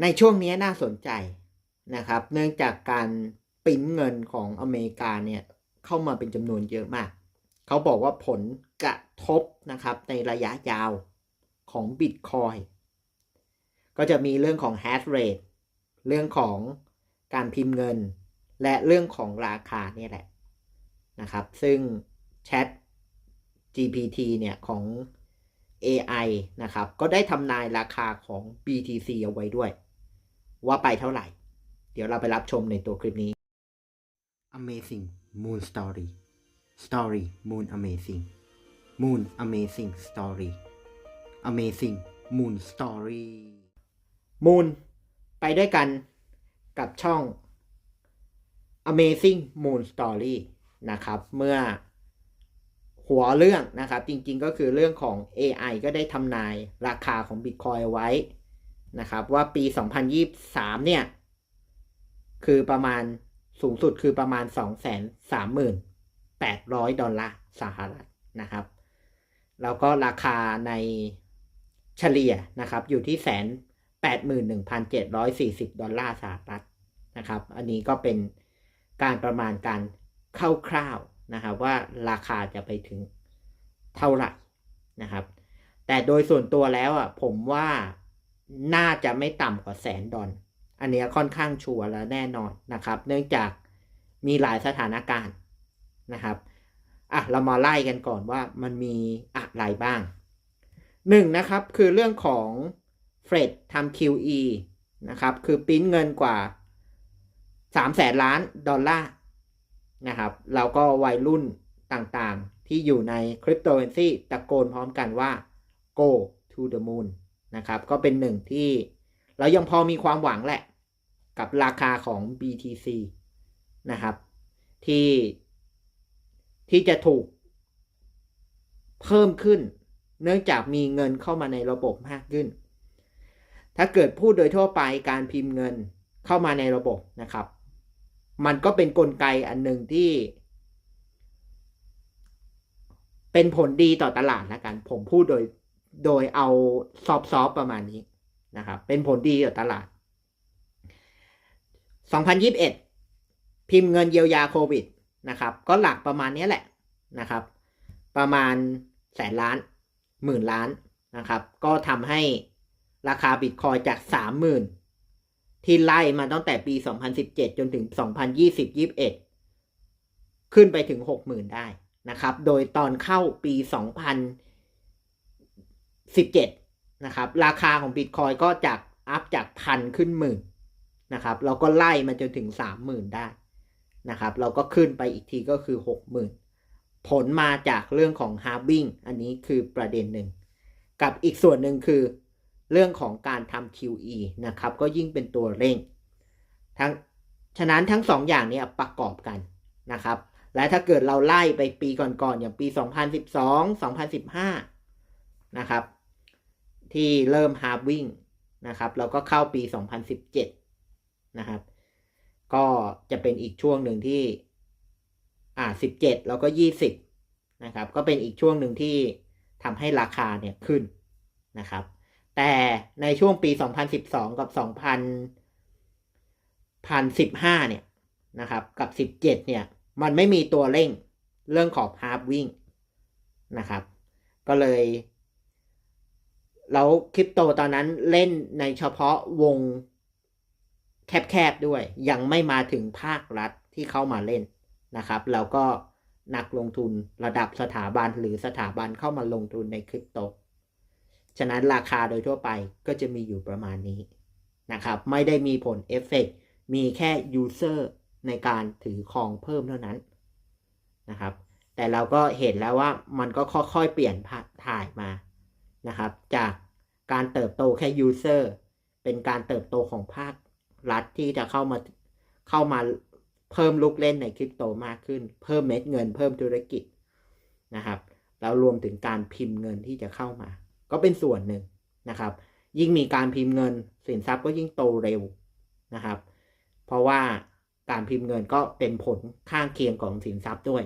ในช่วงนี้น่าสนใจนะครับ เนื่องจากการปิ้นเงินของอเมริกาเนี่ยเข้ามาเป็นจำนวนเยอะมาก เขาบอกว่าผลกระทบนะครับในระยะยาวของบิตคอยก็จะมีเรื่องของ hash rate เรื่องของการพิมพ์เงิน และเรื่องของราคาเนี่ยแหละนะครับ ซึ่ง Chat GPT เนี่ยของ AI นะครับ ก็ได้ทำนายราคาของ BTC เอาไว้ด้วย ว่าไปเท่าไหร่ เดี๋ยวเราไปรับชมในตัวคลิปนี้ Amazing Moon Story Story Moon Amazing Moon Amazing Story Amazing Moon Story Moon ไปด้วยกันกับช่อง Amazing Moon Story นะครับ เมื่อหัวเรื่องนะครับ จริงๆก็คือเรื่องของ AI ก็ได้ทำนายราคาของ Bitcoin เอาไว้ นะครับว่าปี 2023 เนี่ย คือประมาณสูงสุดคือประมาณ 238,000 ดอลลาร์สหรัฐนะครับ แล้วก็ราคาในเฉลี่ยนะครับอยู่ที่แสน81,740 ดอลลาร์สหรัฐนะครับ อันนี้ก็เป็นการประมาณการคร่าวๆนะครับว่าราคาจะไปถึงเท่าไหร่นะครับ แต่โดยส่วนตัวแล้วอะผมว่า น่าจะไม่ต่ำกว่าแสนดอลอันนี้ค่อนข้างชัวร์แล้วแน่นอนนะครับ เนื่องจากมีหลายสถานการณ์นะครับอะเรามาไล่กันก่อนว่ามันมีอะไรบ้างหนึ่งนะครับคือเรื่องของเฟรดทำ QE นะครับคือปิ้นเงินกว่า3แสนล้านดอลลาร์นะครับแล้วก็วัยรุ่นต่างๆ ที่อยู่ในคริปโตเคอเรนซีตะโกนพร้อมกันว่า go to the moon นะครับ ก็เป็นหนึ่งที่เรายังพอมีความหวังแหละ กับราคาของ BTC นะครับ ที่ที่จะถูกเพิ่มขึ้น เนื่องจากมีเงินเข้ามาในระบบมากขึ้น ถ้าเกิดพูดโดยทั่วไปการพิมพ์เงินเข้ามาในระบบนะครับ มันก็เป็นนกลไกอันหนึ่งที่ เป็นผลดีต่อตลาดล้วกัน ผมพูดโดย โดยเอาซอฟซอฟประมาณนี้นะครับ เป็นผลดีต่อตลาด 2021 พิมพ์เงินเยียวยาโควิดนะครับ ก็หลักประมาณนี้แหละนะครับ ประมาณแสนล้านหมื่นล้านนะครับ ก็ทำให้ราคาบิตคอยจาก 30,000 ที่ไล่มาตั้งแต่ปี 2017 จนถึง 2020-21 ขึ้นไปถึง 60,000 ได้นะครับ โดยตอนเข้าปี 17 นะครับ ราคาของบิตคอยก็จากอัพจากพันขึ้นหมื่นนะครับเราก็ไล่มาจนถึง 30,000 ได้นะครับ เราก็ขึ้นไปอีกทีก็คือ 60,000 ผลมาจากเรื่องของ halving อันนี้คือประเด็นหนึ่ง กับอีกส่วนหนึ่งคือเรื่องของการทำ QE นะครับ ก็ยิ่งเป็นตัวเร่ง ทั้งฉะนั้นทั้งสองอย่างนี้ประกอบกันนะครับ และถ้าเกิดเราไล่ไปปีก่อนๆ อย่างปี 2012 2015 นะครับ ที่เริ่ม halving นะครับแล้วก็เข้าปี 2017 นะครับ ก็จะเป็นอีกช่วงหนึ่งที่อ่า17 แล้วก็ 20 นะครับ ก็เป็นอีกช่วงหนึ่งที่ทำให้ราคาเนี่ยขึ้นนะครับ แต่ในช่วงปี 2012 กับ 2015 เนี่ยนะครับกับ 17 เนี่ย มันไม่มีตัวเร่งเรื่องของ halving นะครับ ก็เลย แล้วคริปโตตอนนั้นเล่นในเฉพาะวงแคบๆด้วย ยังไม่มาถึงภาครัฐที่เข้ามาเล่นนะครับ แล้วก็นักลงทุนระดับสถาบันหรือสถาบันเข้ามาลงทุนในคริปโต ฉะนั้นราคาโดยทั่วไปก็จะมีอยู่ประมาณนี้นะครับ ไม่ได้มีผลเอฟเฟกมีแค่ยูเซอร์ในการถือครองเพิ่มเท่านั้นนะครับ แต่เราก็เห็นแล้วว่ามันก็ค่อยๆเปลี่ยนถ่ายมา นะครับ จากการเติบโตแค่ยูเซอร์เป็นการเติบโตของภาครัฐที่จะเข้ามาเข้ามาเพิ่มลูกเล่นในคริปโตมากขึ้น เพิ่มเม็ดเงิน เพิ่มธุรกิจนะครับ แล้วรวมถึงการพิมพ์เงินที่จะเข้ามา ก็เป็นส่วนหนึ่งนะครับ ยิ่งมีการพิมพ์เงิน สินทรัพย์ก็ยิ่งโตเร็วนะครับ เพราะว่าการพิมพ์เงินก็เป็นผลข้างเคียงของสินทรัพย์ด้วย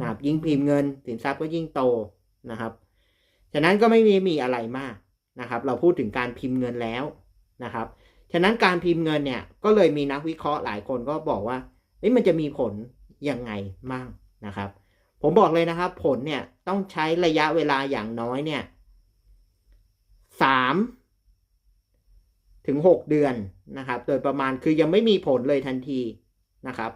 นะครับยิ่งพิมพ์เงิน สินทรัพย์ก็ยิ่งโตนะครับ ฉะนั้นก็ไม่มีมีอะไรมากนะครับ เราพูดถึงการพิมพ์เงินแล้วนะครับ ฉะนั้นการพิมพ์เงินเนี่ยก็เลยมีนักวิเคราะห์หลายคนก็บอกว่าเอ้ยมันจะมีผลยังไงมั่งนะครับ ผมบอกเลยนะครับ ผลเนี่ยต้องใช้ระยะเวลาอย่างน้อยเนี่ยสามถึงหกเดือนนะครับ โดยประมาณคือยังไม่มีผลเลยทันทีนะครับ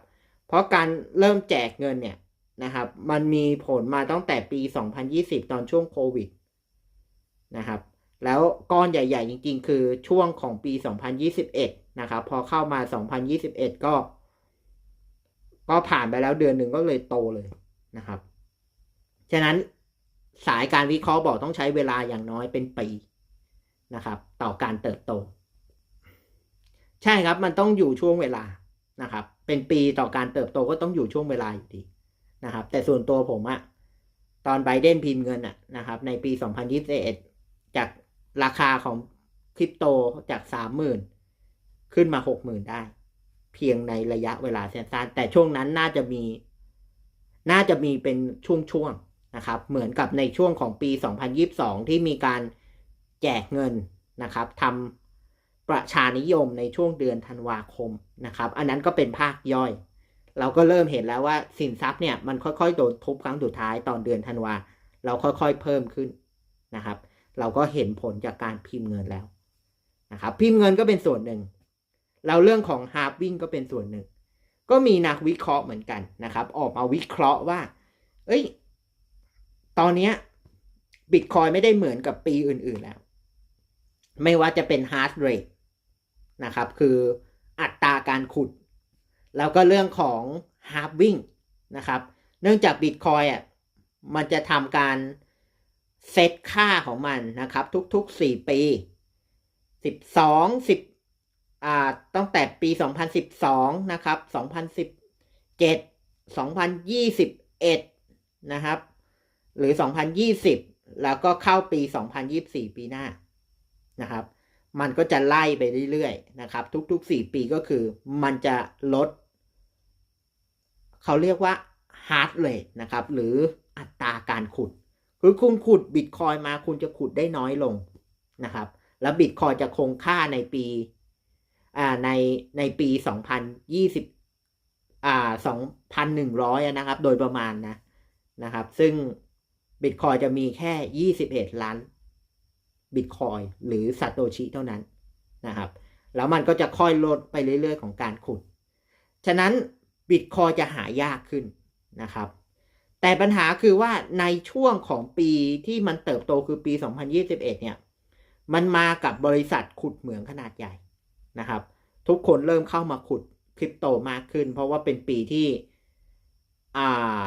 เพราะการเริ่มแจกเงินเนี่ยนะครับ มันมีผลมาตั้งแต่ปี 2020 ตอนช่วงโควิด นะครับ แล้วก้อนใหญ่ ๆ จริง ๆ คือช่วงของปี 2021 นะครับ พอเข้ามา 2021 ก็ ก็ผ่านไปแล้วเดือนหนึ่งก็เลยโตเลยนะครับ ฉะนั้นสายการวิเคราะห์บอกต้องใช้เวลาอย่างน้อยเป็นปีนะครับ ต่อการเติบโต ใช่ครับมันต้องอยู่ช่วงเวลานะครับ เป็นปีต่อการเติบโตก็ต้องอยู่ช่วงเวลาอยู่ดีนะครับ แต่ส่วนตัวผมอะตอนไบเดนพิมพ์เงินอะนะครับ ในปี 2021 จากราคาของคริปโตจาก30,000ขึ้นมา60,000ได้ เพียงในระยะเวลาสั้นๆแต่ช่วงนั้นน่าจะมี น่าจะมีเป็นช่วงๆนะครับ เหมือนกับในช่วงของปี 2022 ที่มีการแจกเงินนะครับทำประชานิยมในช่วงเดือนธันวาคมนะครับ อันนั้นก็เป็นภาคย่อย เราก็เริ่มเห็นแล้วว่าสินทรัพย์เนี่ยมันค่อยๆโดนทุบครั้งสุดท้ายตอนเดือนธันวาเราค่อยๆเพิ่มขึ้นนะครับ เราก็เห็นผลจากการพิมพ์เงินแล้วนะครับพิมพ์เงินก็เป็นส่วนหนึ่ง เราเรื่องของฮาร์ v วิ่งก็เป็นส่วนหนึ่ง ก็มีนักวิเคราะห์เหมือนกันนะครับ ออกมาวิเคราะห์ว่า เอ้ย ตอนนี้บิตคอยไม่ได้เหมือนกับปีอื่นๆแล้ว ไม่ว่าจะเป็น hard rate นะครับ คืออัตราการขุด แล้วก็เรื่องของ halving นะครับ เนื่องจากบิตคอยอะมันจะทำการ เซตค่าของมันนะครับ ทุกๆ4ปี12 10อ่าตั้งแต่ปี2012นะครับ2017 2021นะครับ หรือ2020แล้วก็เข้าปี2024ปีหน้านะครับ มันก็จะไล่ไปเรื่อยๆนะครับ ทุกๆ4ปีก็คือมันจะลด เขาเรียกว่า hard rate นะครับ หรืออัตราการขุด คือคุณขุดบิตคอยมาคุณจะขุดได้น้อยลงนะครับ แล้วบิตคอยจะคงค่าในปีอ่าในในปี2020อ่า2,100นะครับ โดยประมาณนะนะครับ ซึ่งบิตคอยจะมีแค่21ล้านบิตคอยหรือซาโตชิเท่านั้นนะครับ แล้วมันก็จะค่อยลดไปเรื่อยๆ ของการขุด ฉะนั้นบิตคอยจะหายากขึ้นนะครับ แต่ปัญหาคือว่าในช่วงของปีที่มันเติบโตคือปี 2021 เนี่ย มันมากับบริษัทขุดเหมืองขนาดใหญ่นะครับ ทุกคนเริ่มเข้ามาขุดคริปโตมากขึ้น เพราะว่าเป็นปีที่อ่า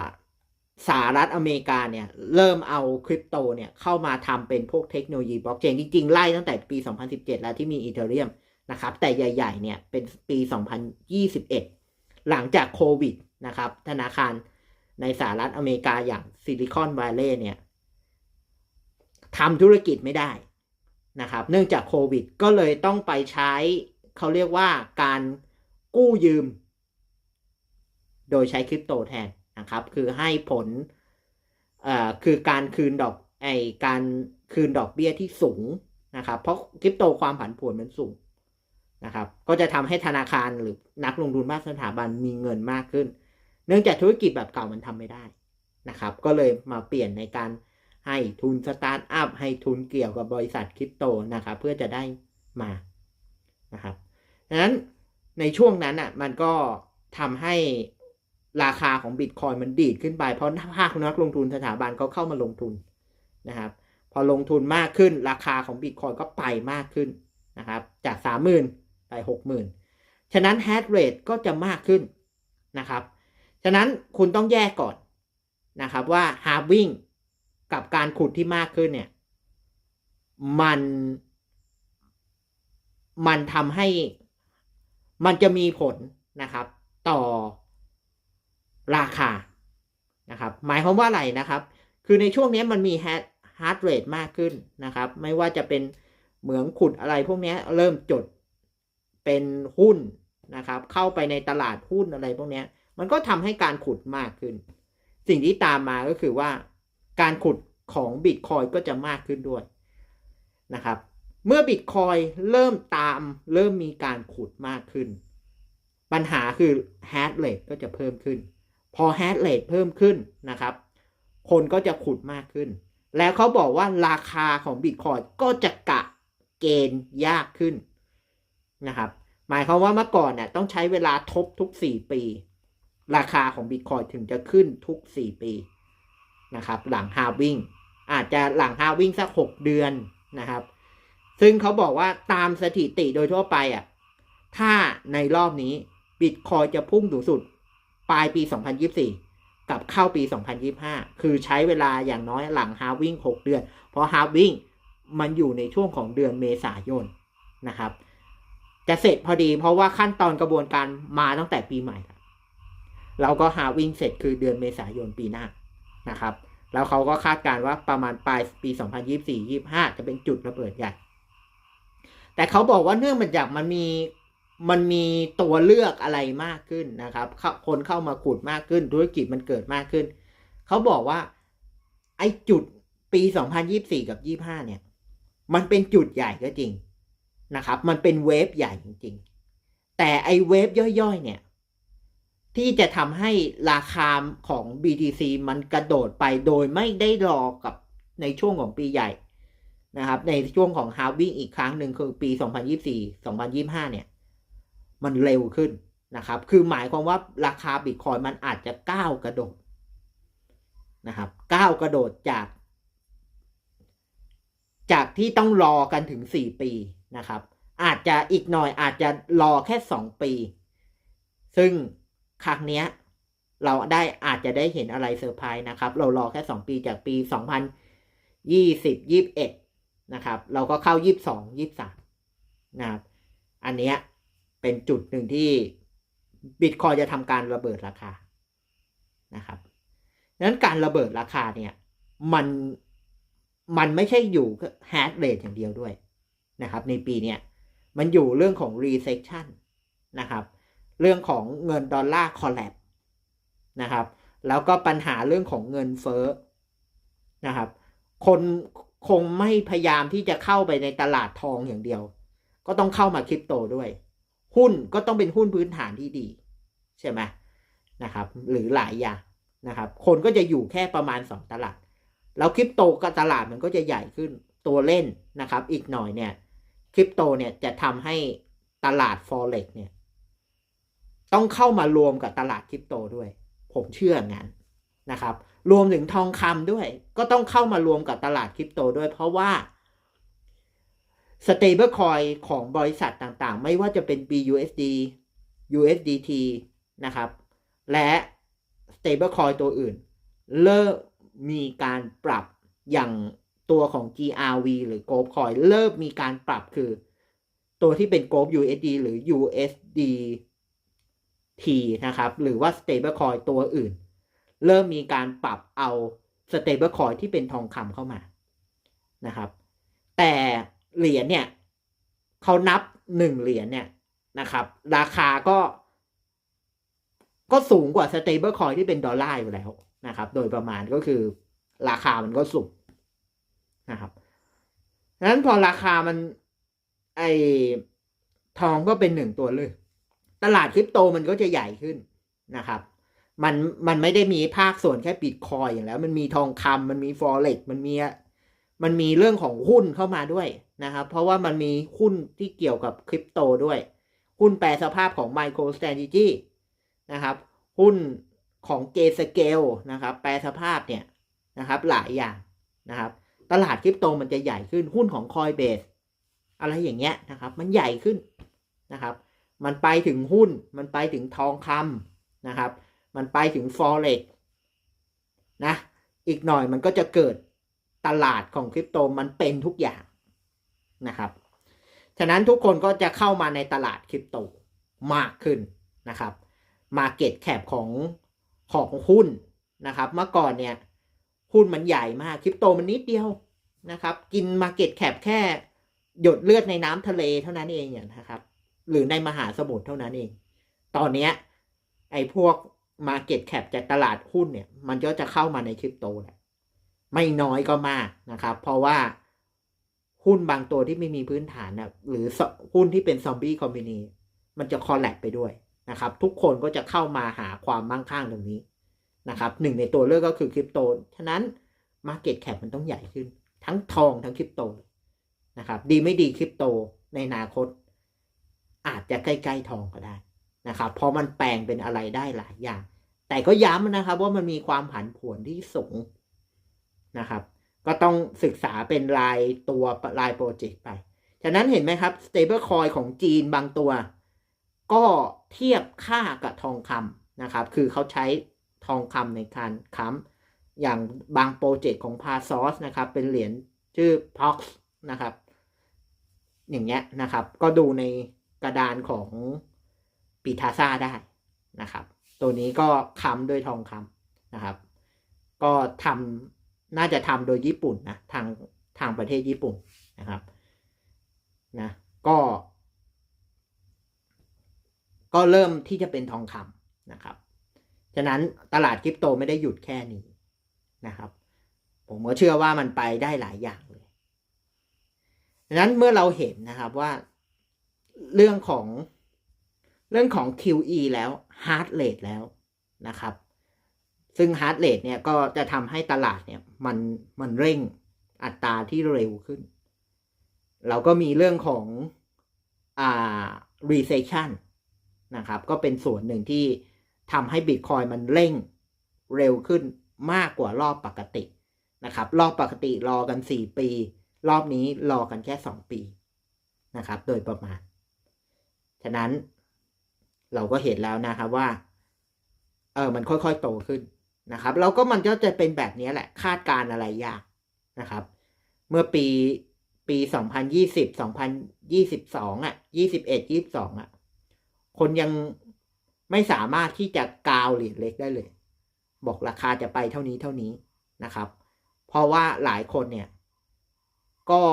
สหรัฐอเมริกาเนี่ย เริ่มเอาคริปโตเนี่ย เข้ามาทำเป็นพวกเทคโนโลยีบล็อกเชนจริงๆ ไล่ตั้งแต่ปี 2017 แล้วที่มีอีเทเรียมนะครับ แต่ใหญ่ ๆ เนี่ยเป็นปี 2021 หลังจากโควิดนะครับ ธนาคาร ในสหรัฐอเมริกาอย่างซิลิคอนวัลเลย์เนี่ยทำธุรกิจไม่ได้นะครับ เนื่องจากโควิด ก็เลยต้องไปใช้เขาเรียกว่าการกู้ยืม โดยใช้คริปโตแทนนะครับ คือให้ผลเอ่อคือการคืนดอกไอการคืนดอกเบี้ยที่สูงนะครับ เพราะคริปโตความผันผวนมันสูงนะครับ ก็จะทำให้ธนาคารหรือนักลงทุนมากสถาบันมีเงินมากขึ้น เนื่องจากธุรกิจแบบเก่ามันทำไม่ได้นะครับ ก็เลยมาเปลี่ยนในการให้ทุนสตาร์ทอัพให้ทุนเกี่ยวกับบริษัทคริปโตนะครับ เพื่อจะได้มานะครับดังนั้นในช่วงนั้นอะมันก็ทำให้ราคาของบิตคอยมันดีดขึ้นไป เพราะภาคนักลงทุนสถาบันเขาเข้ามาลงทุนนะครับ พอลงทุนมากขึ้นราคาของบิตคอยก็ไปมากขึ้นนะครับ จากสามหมื่นไปหกหมื่นฉะนั้นแฮชเรทก็จะมากขึ้นนะครับ ฉะนั้นคุณต้องแยกก่อนนะครับว่าฮาร์วิ่งกับการขุดที่มากขึ้นเนี่ย มันมันทำให้มันจะมีผลนะครับ ต่อราคานะครับ หมายความว่าอะไรนะครับ คือในช่วงนี้มันมีฮาร์ดเรทมากขึ้นนะครับ ไม่ว่าจะเป็นเหมืองขุดอะไรพวกนี้เริ่มจดเป็นหุ้นนะครับ เข้าไปในตลาดหุ้นอะไรพวกนี้ มันก็ทำให้การขุดมากขึ้น สิ่งที่ตามมาก็คือว่า การขุดของบิตคอยก็จะมากขึ้นด้วยนะครับ เมื่อบิตคอยเริ่มตามเริ่มมีการขุดมากขึ้น ปัญหาคือแฮชเรทก็จะเพิ่มขึ้น พอแฮชเรทเพิ่มขึ้นนะครับ คนก็จะขุดมากขึ้น แล้วเขาบอกว่าราคาของบิตคอยก็จะกะเกณฑ์ยากขึ้นนะครับ หมายความว่าเมื่อก่อนเนี่ยต้องใช้เวลาทบทุก 4 ปี ราคาของบิตคอยถึงจะขึ้นทุก 4 ปีนะครับหลังฮาวิ่งอาจจะหลังฮาวิ่งสัก 6 เดือนนะครับ ซึ่งเขาบอกว่าตามสถิติโดยทั่วไปอะถ้าในรอบนี้บิตคอยจะพุ่งสูงสุดปลายปี 2024 กับเข้าปี 2025 คือใช้เวลาอย่างน้อยหลังฮาวิ่ง 6 เดือน เพราะฮาวิ่งมันอยู่ในช่วงของเดือนเมษายนนะครับ จะเสร็จพอดีเพราะว่าขั้นตอนกระบวนการมาตั้งแต่ปีใหม่ เราก็หาวิ่งเสร็จคือเดือนเมษายนปีหน้านะครับ แล้วเขาก็คาดการณ์ว่าประมาณปลายปี 2024-25 จะเป็นจุดระเบิดใหญ่ แต่เขาบอกว่าเนื่องมาจากมันมีมันมีตัวเลือกอะไรมากขึ้นนะครับ คนเข้ามาขุดมากขึ้น ธุรกิจมันเกิดมากขึ้น เขาบอกว่าไอ้จุดปี 2024 กับ 25 เนี่ย มันเป็นจุดใหญ่ก็จริงนะครับ มันเป็นเวฟใหญ่จริงๆ แต่ไอ้เวฟย่อยๆ เนี่ย ที่จะทำให้ราคาของ BTC มันกระโดดไปโดยไม่ได้รอกับในช่วงของปีใหญ่นะครับ ในช่วงของฮาวิ่งอีกครั้งหนึ่งคือปี 2024-2025 เนี่ย มันเร็วขึ้นนะครับ คือหมายความว่าราคาบิตคอยมันอาจจะก้าวกระโดดนะครับก้าวกระโดดจาก จากที่ต้องรอกันถึง 4 ปีนะครับ อาจจะอีกหน่อยอาจจะรอแค่ 2 ปี ซึ่ง ครั้งเนี้ยเราได้อาจจะได้เห็นอะไรเซอร์ไพรส์นะครับ เรารอแค่ 2 ปีจากปี 2020 21 นะครับ เราก็เข้า 22 23 นะครับ อันเนี้ยเป็นจุดหนึ่งที่บิตคอยจะทำการระเบิดราคานะครับดังนั้นการระเบิดราคาเนี่ย มันมันไม่ใช่อยู่แฮชเรทอย่างเดียวด้วยนะครับ ในปีเนี้ยมันอยู่เรื่องของ recession นะครับ เรื่องของเงินดอลลาร์คอลแลบนะครับ แล้วก็ปัญหาเรื่องของเงินเฟ้อนะครับ คนคงไม่พยายามที่จะเข้าไปในตลาดทองอย่างเดียว ก็ต้องเข้ามาคริปโตด้วย หุ้นก็ต้องเป็นหุ้นพื้นฐานที่ดี ใช่ไหมนะครับ หรือหลายอย่างนะครับ คนก็จะอยู่แค่ประมาณ 2 ตลาด แล้วคริปโตกับตลาดมันก็จะใหญ่ขึ้นตัวเล่นนะครับ อีกหน่อยเนี่ยคริปโตเนี่ยจะทำให้ตลาด forex เนี่ย ต้องเข้ามารวมกับตลาดคริปโตด้วย ผมเชื่องั้นนะครับ รวมถึงทองคำด้วย ก็ต้องเข้ามารวมกับตลาดคริปโตด้วย เพราะว่า stable coin ของบริษัทต่างๆ ไม่ว่าจะเป็น BUSD USDT นะครับ และ stable coin ตัวอื่น เริ่มมีการปรับอย่างตัวของ GRV หรือ Gold Coin เริ่มมีการปรับคือ ตัวที่เป็น Gold USD หรือ USDT นะครับ หรือว่า stable coin ตัวอื่น เริ่มมีการปรับเอา stable coin ที่เป็นทองคำเข้ามานะครับ แต่เหรียญเนี่ยเขานับหนึ่งเหรียญเนี่ยนะครับ ราคาก็ ก็สูงกว่า stable coin ที่เป็นดอลลาร์อยู่แล้วนะครับ โดยประมาณก็คือราคามันก็สูงนะครับดังนั้นพอราคามันไอทองก็เป็นหนึ่งตัวเลย ตลาดคริปโตมันก็จะใหญ่ขึ้นนะครับ มันมันไม่ได้มีภาคส่วนแค่บิตคอยอย่างแล้ว มันมีทองคำมันมีฟอเร็กมันมีมันมีเรื่องของหุ้นเข้ามาด้วยนะครับ เพราะว่ามันมีหุ้นที่เกี่ยวกับคริปโตด้วย หุ้นแปลสภาพของ Micro Strategy นะครับ หุ้นของเกสเกลนะครับ แปลสภาพเนี่ยนะครับ หลายอย่างนะครับ ตลาดคริปโตมันจะใหญ่ขึ้นหุ้นของ Coinbase อะไรอย่างเงี้ยนะครับ มันใหญ่ขึ้นนะครับ มันไปถึงหุ้น มันไปถึงทองคำนะครับ มันไปถึง Forex นะ อีกหน่อยมันก็จะเกิดตลาดของคริปโตมันเป็นทุกอย่างนะครับ ฉะนั้นทุกคนก็จะเข้ามาในตลาดคริปโตมากขึ้นนะครับมาเก็ตแคปของของหุ้นนะครับ เมื่อก่อนเนี่ยหุ้นมันใหญ่มากคริปโตมันนิดเดียวนะครับ กินมาเก็ตแคปแค่หยดเลือดในน้ำทะเลเท่านั้นเองอย่างนะครับ หรือในมหาสมุทรเท่านั้นเอง ตอนเนี้ยไอ้พวกมาเก็ตแคปจากตลาดหุ้นเนี่ย มันก็จะเข้ามาในคริปโตแหละไม่น้อยก็มากนะครับ เพราะว่าหหุ้นบางตัวที่ไม่มีพื้นฐานนะหรือหุ้นที่เป็นซอมบี้คอมบินีมันจะคอลแลบไปด้วยนะครับ ทุกคนก็จะเข้ามาหาความมั่งคั่งตรงนี้นะครับหนึ่งในตัวเลือกก็คือคริปโต ฉะนั้น Market Cap มันต้องใหญ่ขึ้น ทั้งทองทั้งคริปโตนะครับ ดีไม่ดีคริปโตในอนาคต อาจจะใกล้ๆทองก็ได้นะครับเพราะมันแปลงเป็นอะไรได้หลายอย่าง แต่ก็ย้ำนะครับว่ามันมีความผันผวนที่สูงนะครับ ก็ต้องศึกษาเป็นรายตัวรายโปรเจกต์ไป ฉะนั้นเห็นไหมครับ stable coin ของจีนบางตัว ก็เทียบค่ากับทองคำนะครับ คือเขาใช้ทองคำในการค้ำอย่างบางโปรเจกต์ของ p a s o s นะครับ เป็นเหรียญชื่อ POX นะครับ อย่างเงี้ยนะครับ ก็ดูใน กระดานของปีทาซาได้นะครับ ตัวนี้ก็ค้ำด้วยทองคำนะครับ ก็ทำน่าจะทำโดยญี่ปุ่นนะทางทางประเทศญี่ปุ่นนะครับนะก็ ก็เริ่มที่จะเป็นทองคำนะครับ ฉะนั้นตลาดคริปโตไม่ได้หยุดแค่นี้นะครับ ผมก็เชื่อว่ามันไปได้หลายอย่างเลยฉะนั้นเมื่อเราเห็นนะครับว่า เรื่องของเรื่องของ QE แล้ว Heart Rate แล้วนะครับ ซึ่ง Heart Rate เนี่ยก็จะทำให้ตลาดเนี่ยมันมันเร่งอัตราที่เร็วขึ้น เราก็มีเรื่องของอ่า recession นะครับ ก็เป็นส่วนหนึ่งที่ทำให้ Bitcoin มันเร่งเร็วขึ้นมากกว่ารอบปกตินะครับ รอบปกติรอกัน 4 ปี รอบนี้รอกันแค่ 2 ปีนะครับ โดยประมาณ ฉะนั้นเราก็เห็นแล้วนะครับว่า เออมันค่อยๆโตขึ้นนะครับ แล้วก็มันก็จะเป็นแบบนี้แหละ คาดการอะไรยากนะครับ เมื่อปีปี 2020 2022อะ21 22อะ คนยังไม่สามารถที่จะกาวเหรียญเล็กได้เลย บอกราคาจะไปเท่านี้เท่านี้นะครับ เพราะว่าหลายคนเนี่ย ก็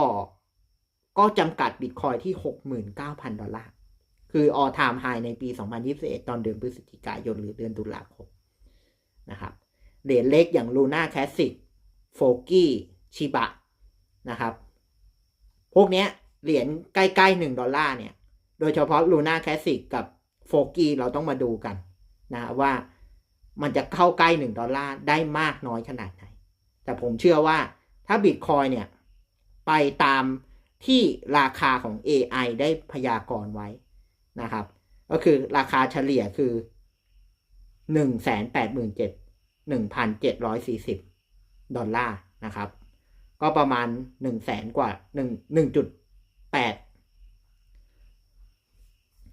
ก็จำกัดบิตคอยที่ 69,000 ดอลลาร์ คือ all time high ในปี 2021 ตอนเดือนพฤศจิกายน หรือเดือนตุลาคมนะครับเหรียญเล็กอย่าง Luna Classic f o g y ชิบะนะครับ พวกเนี้ยเหรียญใกล้ๆ1ดอลลาร์เนี่ย โดยเฉพาะ Luna Classic กับ f o g y เราต้องมาดูกันนะว่ามันจะเข้าใกล้1ดอลลาร์ได้มากน้อยขนาดไหน แต่ผมเชื่อว่าถ้า Bitcoin เนี่ย ไปตามที่ราคาของ AI ได้พยากรณ์ไว้ นะครับ ก็คือราคาเฉลี่ยคือหนึ่งแสนแปดหมื่นเจ็ดหนึ่งพันเจ็ดร้อยสี่สิบดอลลาร์นะครับ ก็ประมาณหนึ่งแสนกว่าหนึ่งหนึ่งจุดแปด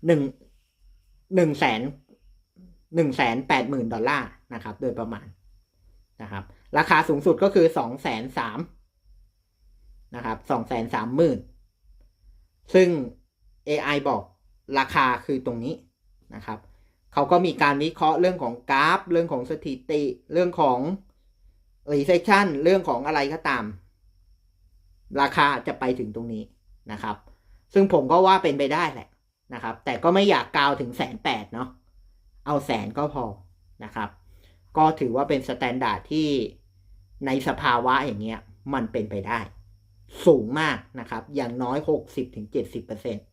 หนึ่งหนึ่งแสนหนึ่งแสนแปดหมื่นดอลลาร์นะครับ โดยประมาณนะครับ ราคาสูงสุดก็คือสองแสนสามนะครับสองแสนสามหมื่นซึ่ง AI บอก ราคาคือตรงนี้นะครับเขาก็มีการวิเคราะห์เรื่องของกราฟ เรื่องของสถิติ เรื่องของ recession เรื่องของอะไรก็ตาม ราคาจะไปถึงตรงนี้นะครับ ซึ่งผมก็ว่าเป็นไปได้แหละนะครับ แต่ก็ไม่อยากกาวถึงแสนแปดเนาะเอาแสนก็พอนะครับ ก็ถือว่าเป็นสแตนดาร์ดที่ในสภาวะอย่างเงี้ยมันเป็นไปได้ สูงมากนะครับ อย่างน้อย 60-70%นะครับ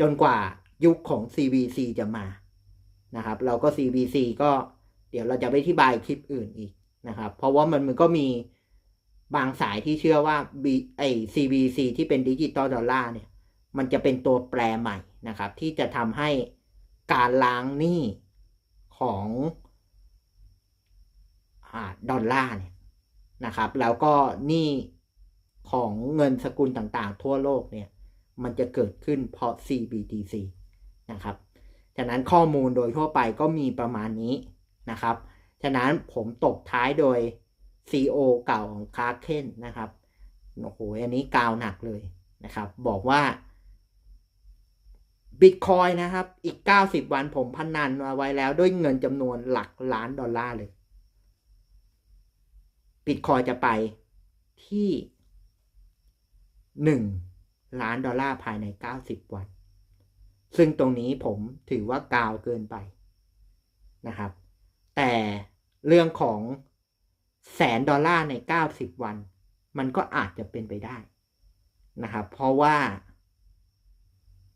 จนกว่ายุคของ CVC จะมานะครับ เราก็ CVC ก็เดี๋ยวเราจะไปอธิบายคลิปอื่นอีกนะครับ เพราะว่ามันมันก็มีบางสายที่เชื่อว่า B ไอ CVC ที่เป็นดิจิตอลดอลลาร์เนี่ย มันจะเป็นตัวแปรใหม่นะครับ ที่จะทำให้การล้างหนี้ของดอลลาร์เนี่ยนะครับ แล้วก็หนี้ของเงินสกุลต่างๆ ทั่วโลกเนี่ย มันจะเกิดขึ้นเพราะ CBDC นะครับฉะนั้นข้อมูลโดยทั่วไปก็มีประมาณนี้นะครับ ฉะนั้นผมตบท้ายโดย CEO เก่าของคาร์เคนนะครับโอ้โหอันนี้กาวหนักเลยนะครับ บอกว่า Bitcoin นะครับ อีก 90 วันผมพนันมาไว้แล้วด้วยเงินจำนวนหลักล้านดอลลาร์เลย Bitcoin จะไปที่หนึ่ง ล้านดอลลาร์ภายใน 90 วัน ซึ่งตรงนี้ผมถือว่ากาวเกินไปนะครับ แต่เรื่องของแสนดอลลาร์ใน 90 วัน มันก็อาจจะเป็นไปได้นะครับ เพราะว่า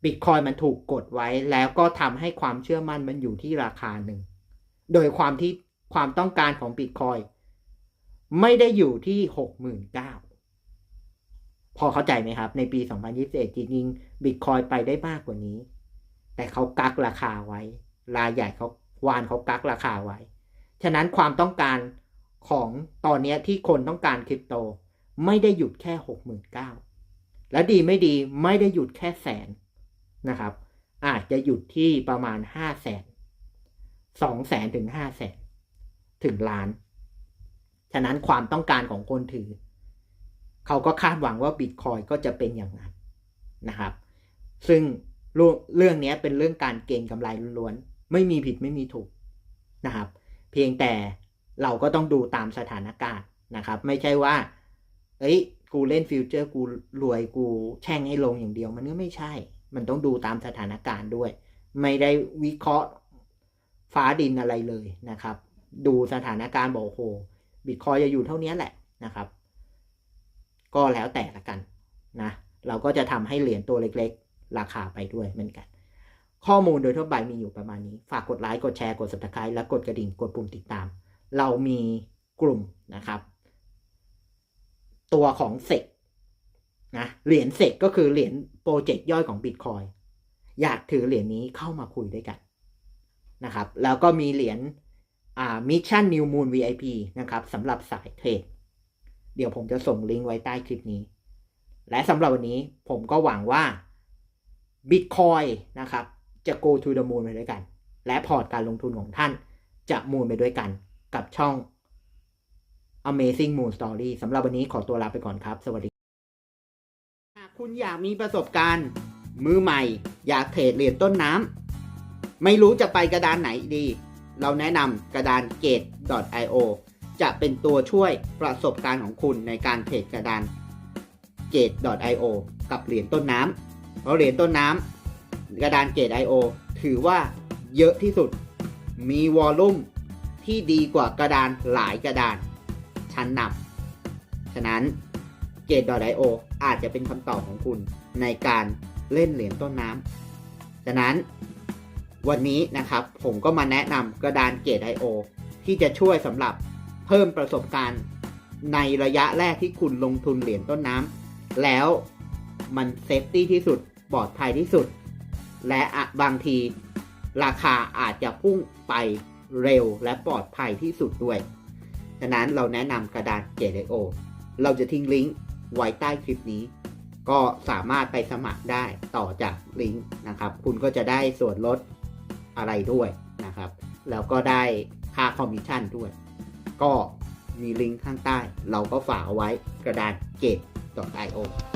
บิตคอยมันถูกกดไว้แล้วก็ทำให้ความเชื่อมั่นมันอยู่ที่ราคาหนึ่ง โดยความที่ความต้องการของบิตคอยไม่ได้อยู่ที่หกหมื่นเก้า พอเข้าใจไหมครับ ในปี 2021 จริงๆบิตคอยไปได้มากกว่านี้ แต่เขากักราคาไว้ รายใหญ่เขาวานเขากักราคาไว้ ฉะนั้นความต้องการของตอนนี้ที่คนต้องการคริปโต ไม่ได้หยุดแค่หกหมื่นเก้าและดีไม่ดีไม่ได้หยุดแค่แสนนะครับ อาจจะหยุดที่ประมาณห้าแสนสองแสนถึงห้าแสนถึงล้าน ฉะนั้นความต้องการของคนถือ เขาก็คาดหวังว่าบิตคอยก็จะเป็นอย่างนั้นนะครับ ซึ่งเรื่องนี้เป็นเรื่องการเก็งกำไรล้วนๆ ไม่มีผิดไม่มีถูกนะครับ เพียงแต่เราก็ต้องดูตามสถานการณ์นะครับ ไม่ใช่ว่า เอ้ย กูเล่นฟิวเจอร์กูรวยกูแช่งให้ลงอย่างเดียวมันก็ไม่ใช่ มันต้องดูตามสถานการณ์ด้วย ไม่ได้วิเคราะห์ฟ้าดินอะไรเลยนะครับ ดูสถานการณ์บอกโอ้โหบิตคอยจะอยู่เท่านี้แหละนะครับ ก็แล้วแต่ละกันนะเราก็จะทำให้เหรียญตัวเล็กๆ ราคาไปด้วยเหมือนกัน ข้อมูลโดยทั่วไปมีอยู่ประมาณนี้ ฝากกดไลค์กดแชร์กด subscribe และกดกระดิ่งกดปุ่มติดตาม เรามีกลุ่มนะครับ ตัวของเซกนะเหรียญเซกก็คือเหรียญโปรเจกต์ย่อยของ Bitcoin อยากถือเหรียญนี้เข้ามาคุยด้วยกันนะครับ แล้วก็มีเหรียญอ่ามิชชั่นนิวมูน VIP นะครับสำหรับสายเทรด ดี๋ยวผมจะส่งลิงก์ไว้ใต้คลิปนี้ และสำหรับวันนี้ผมก็หวังว่า Bitcoin นะครับ จะ go to the moon ไปด้วยกัน และพอร์ตการลงทุนของท่านจะมูนไปด้วยกันกับช่อง Amazing Moon Story สำหรับวันนี้ขอตัวลาไปก่อนครับ สวัสดีหากคุณอยากมีประสบการณ์ มือใหม่ อยากเทรดเหรียญต้นน้ำไม่รู้จะไปกระดานไหนดี เราแนะนำกระดาน gate.io จะเป็นตัวช่วยประสบการณ์ของคุณในการเทรดกระดาน gate.io กับเหรียญต้นน้ำเพราะเหรียญต้นน้ำกระดาน gate.io ถือว่าเยอะที่สุด มีวอลลุ่มที่ดีกว่ากระดานหลายกระดาน ชั้นนำฉะนั้น gate.io อาจจะเป็นคำตอบของคุณในการเล่นเหรียญต้นน้ำฉะนั้นวันนี้นะครับผมก็มาแนะนำกระดาน Gate.io ที่จะช่วยสำหรับ เพิ่มประสบการณ์ในระยะแรกที่คุณลงทุนเหรียญต้นน้ำแล้วมันเซฟตี้ที่สุดปลอดภัยที่สุด และบางทีราคาอาจจะพุ่งไปเร็วและปลอดภัยที่สุดด้วย ฉะนั้นเราแนะนำกระดาน Gate.io เราจะทิ้งลิงก์ไว้ใต้คลิปนี้ ก็สามารถไปสมัครได้ต่อจากลิงก์นะครับ คุณก็จะได้ส่วนลดอะไรด้วยนะครับ แล้วก็ได้ค่าคอมมิชชั่นด้วย ก็มีลิงก์ข้างใต้ เราก็ฝากเอาไว้กระดาน gate.io